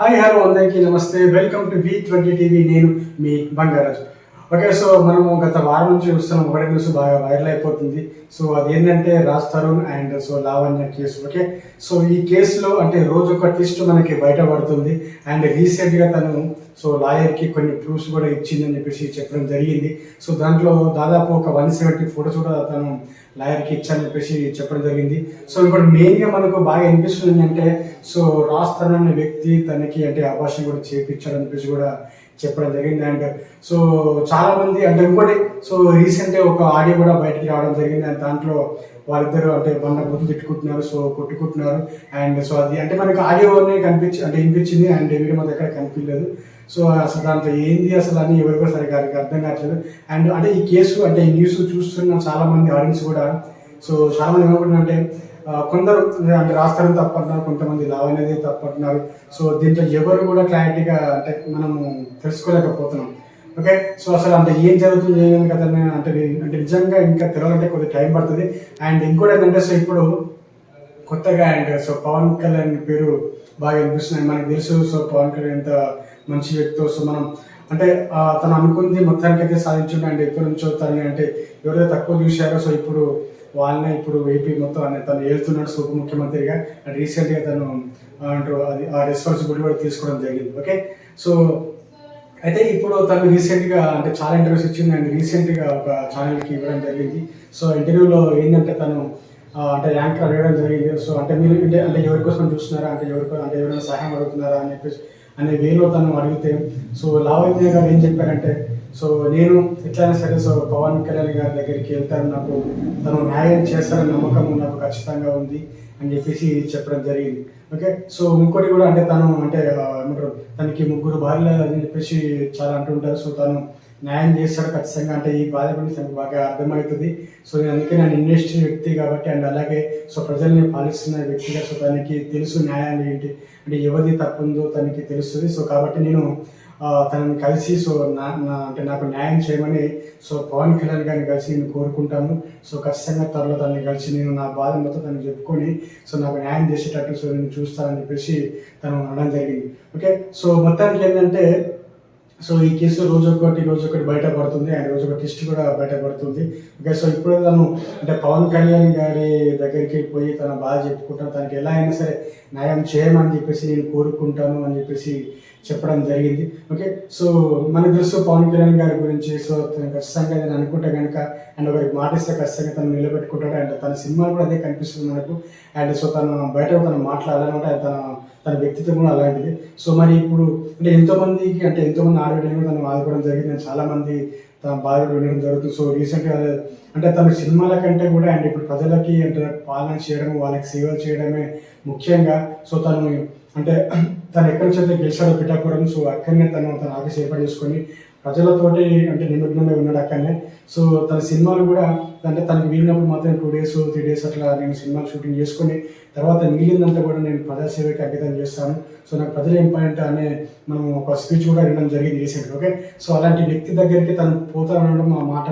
Hi hello అందరికీ నమస్తే. Welcome to V twenty TV నేను మీ బంగారాజు. ఓకే సో మనము గత వారం నుంచి చూస్తున్న. ఒకటి న్యూస్ బాగా వైరల్ అయిపోతుంది. సో అదేంటంటే Raj Tarun and so Lavanya case okay so ఈ కేసులో అంటే రోజు ఒక ట్విస్ట్ మనకి బయటపడుతుంది. అండ్ రీసెంట్గా తను సో లాయర్కి కొన్ని ప్రూఫ్స్ కూడా ఇచ్చిందని చెప్పేసి చెప్పడం జరిగింది. సో దాంట్లో దాదాపు ఒక వన్ సెవెంటీ ఫోటోస్ కూడా తను లాయర్కి ఇచ్చాని చెప్పేసి చెప్పడం జరిగింది. సో ఇప్పుడు మెయిన్గా మనకు బాగా అనిపిస్తుంది అంటే సో రాజ్ తరుణ్ అనే వ్యక్తి తనకి అంటే అభాషణ కూడా చేయించాడని చెప్పేసి కూడా చెప్పడం జరిగింది అండ్ సో చాలా మంది అంటే ఇంకోటి సో రీసెంట్ ఒక ఆడియో కూడా బయటికి రావడం జరిగింది అండ్ దాంట్లో వాళ్ళిద్దరు అంటే బండ బుద్ధి తిట్టుకుంటున్నారు సో కొట్టుకుంటున్నారు అండ్ సో అది అంటే మనకి ఆడియోనే కనిపించి అంటే వినిపించింది అండ్ వీడియో మాకు ఎక్కడ కనిపించలేదు. సో అసలు దాంట్లో ఏంది అసలు అని ఎవరు కూడా సరిగ్గా అర్థం కావట్లేదు. అండ్ అంటే ఈ కేసు అంటే ఈ న్యూస్ చూస్తున్న చాలా మంది ఆడియన్స్ కూడా సో చాలా మంది ఏమనుకుంటున్నారంటే కొందరు అంటే రాస్తారని తప్పంటున్నారు కొంతమంది లావనేది తప్పంటున్నారు. సో దీంట్లో ఎవరు కూడా క్లారిటీగా అంటే మనము తెలుసుకోలేకపోతున్నాం. ఓకే? సో అసలు అంటే ఏం జరుగుతుంది ఏం కదా నేను అంటే అంటే నిజంగా ఇంకా తెలవాలంటే కొద్దిగా టైం పడుతుంది. అండ్ ఇంకోటి ఏంటంటే సో ఇప్పుడు కొత్తగా అండ్ సో పవన్ కళ్యాణ్ పేరు బాగా వినిపిస్తున్నాయి. మనకు తెలుసు సో పవన్ కళ్యాణ్ ఎంత మంచి వ్యక్తో. సో మనం అంటే తను అనుకుంది మొత్తానికి అయితే సాధించుండే. అండ్ ఎప్పటి నుంచో తనని అంటే ఎవరైతే తక్కువ చూశారో సో ఇప్పుడు వాళ్ళనే ఇప్పుడు ఏపీ మొత్తం అనే తను వెళ్తున్నాడు సో ముఖ్యమంత్రిగా. అండ్ రీసెంట్గా తను అంటారు అంటూ అది ఆ రెస్పాన్సిబిలిటీ కూడా తీసుకోవడం జరిగింది. ఓకే సో అయితే ఇప్పుడు తను రీసెంట్గా అంటే చాలా ఇంటర్వ్యూస్ ఇచ్చింది. అండ్ రీసెంట్గా ఒక ఛానల్కి ఇవ్వడం జరిగింది. సో ఇంటర్వ్యూలో ఏంటంటే తను అంటే యాంకర్ అడగడం జరిగింది. సో అంటే మీరు అంటే అంటే ఎవరి కోసం చూస్తున్నారా? అంటే ఎవరికో అంటే ఎవరైనా సహాయం అడుగుతున్నారా? అని చెప్పేసి అనే వేలో తను అడిగితే సో లావణ్య గారు ఏం చెప్పారంటే సో నేను ఎట్లయినా సరే సో పవన్ కళ్యాణ్ గారి దగ్గరికి వెళ్తాను. నాకు తను న్యాయం చేస్తారని నమ్మకం నాకు ఖచ్చితంగా ఉంది అని చెప్పేసి చెప్పడం జరిగింది. ఓకే? సో ఇంకోటి కూడా అంటే తను అంటే ఏమంటారు తనకి ముగ్గురు భార్యలు అని చెప్పేసి చాలా అంటుంటారు. సో తను న్యాయం చేస్తాడు ఖచ్చితంగా. అంటే ఈ బాధ గురించి తనకు బాగా అర్థమవుతుంది. సో నేను అందుకే నేను ఇండస్ట్రీ వ్యక్తి కాబట్టి అండ్ అలాగే సో ప్రజల్ని పాలిస్తున్న వ్యక్తిగా సో తనకి తెలుసు న్యాయాలు ఏంటి. అంటే ఎవరిది తప్పు ఉందో తనకి తెలుస్తుంది. సో కాబట్టి నేను తనని కలిసి సో నా అంటే నాకు న్యాయం చేయమని సో పవన్ కళ్యాణ్ గారిని కలిసి నేను కోరుకుంటాను. సో ఖచ్చితంగా త్వరలో తనని కలిసి నేను నా బాధ మొత్తం తనకు చెప్పుకొని సో నాకు న్యాయం చేసేటట్టు సో నేను చూస్తానని చెప్పేసి తను అనడం జరిగింది. ఓకే? సో మొత్తానికి ఏంటంటే సో ఈ కేసు రోజు రోజొకటి రోజు బయటపడుతుంది అండ్ రోజు ఒక టెస్ట్ కూడా బయటపడుతుంది. ఓకే సో ఇప్పుడు తను అంటే పవన్ కళ్యాణ్ గారి దగ్గరికి పోయి తన బాధ చెప్పుకుంటాను తనకి ఎలా అయినా సరే న్యాయం చేయమని చెప్పేసి నేను కోరుకుంటాను అని చెప్పేసి చెప్పడం జరిగింది. ఓకే సో మనకు తెలుసు పవన్ కళ్యాణ్ గారి గురించి సో తను ఖచ్చితంగా నేను అనుకుంటే కనుక అండ్ ఒకరికి మాటిస్తే ఖచ్చితంగా తను నిలబెట్టుకుంటాడు. అండ్ తన సినిమాలు కూడా అదే కనిపిస్తుంది మనకు. అండ్ సో తను బయట తను మాట్లాడాలంటే తన వ్యక్తిత్వం కూడా అలాంటిది సో మరి ఇప్పుడు అంటే ఎంతోమందికి అంటే ఎంతోమంది ఆరోగ్యంగా తను బాధపడడం జరిగింది. చాలామంది తన బాధలు ఉండడం జరుగుతుంది. సో రీసెంట్గా అంటే తన సినిమాల కంటే కూడా అండ్ ఇప్పుడు ప్రజలకి అంటే పాలన చేయడం వాళ్ళకి సేవలు చేయడమే ముఖ్యంగా. సో తను అంటే తను ఎక్కడి నుంచి అయితే గెలిచాడో పిఠాపురం. సో అక్కడనే తను తన ఆఫీస్ ఏర్పాటు చేసుకొని ప్రజలతోటి అంటే నిమగ్నమై ఉన్నాడు అక్కడనే. సో తన సినిమాలు కూడా అంటే తనకి వీలినప్పుడు మాత్రం టూ డేస్ త్రీ డేస్ అట్లా నేను సినిమాలు షూటింగ్ చేసుకుని తర్వాత మిగిలిందంతా కూడా నేను ప్రజాసేవకి అంకితం చేస్తాను. సో నాకు ప్రజలు ఇంపార్టెంట్ అనే మనం ఒక స్పీచ్ కూడా వినడం జరిగింది రీసెంట్ ఓకే సో అలాంటి వ్యక్తి దగ్గరికి తను పోతా ఉండడం ఆ మాట.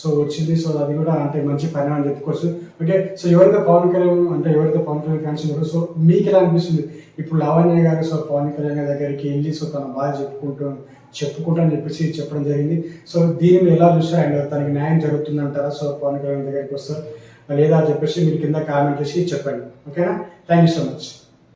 సో వచ్చింది. సో అది కూడా అంటే మంచి పరిణామం చెప్పుకోవచ్చు ఓకే సో ఎవరితో పవన్ కళ్యాణ్ అంటే ఎవరితో పవన్ కళ్యాణ్ ఫ్యాన్స్ ఉన్నారో సో మీకు ఎలా అనిపిస్తుంది? ఇప్పుడు లావణ్య గారు సో పవన్ కళ్యాణ్ గారి దగ్గరికి వెళ్ళి సో తన బాధ చెప్పుకుంటూ చెప్పుకుంటా అని చెప్పేసి చెప్పడం జరిగింది. సో దీనిని ఎలా చూస్తారు? అండ్ తనకి న్యాయం జరుగుతుందంటారా? సో పవన్ కళ్యాణ్ దగ్గరికి వస్తారు. లేదా చెప్పేసి మీరు కింద కామెంట్ చేసి చెప్పండి. ఓకేనా? Thank you so much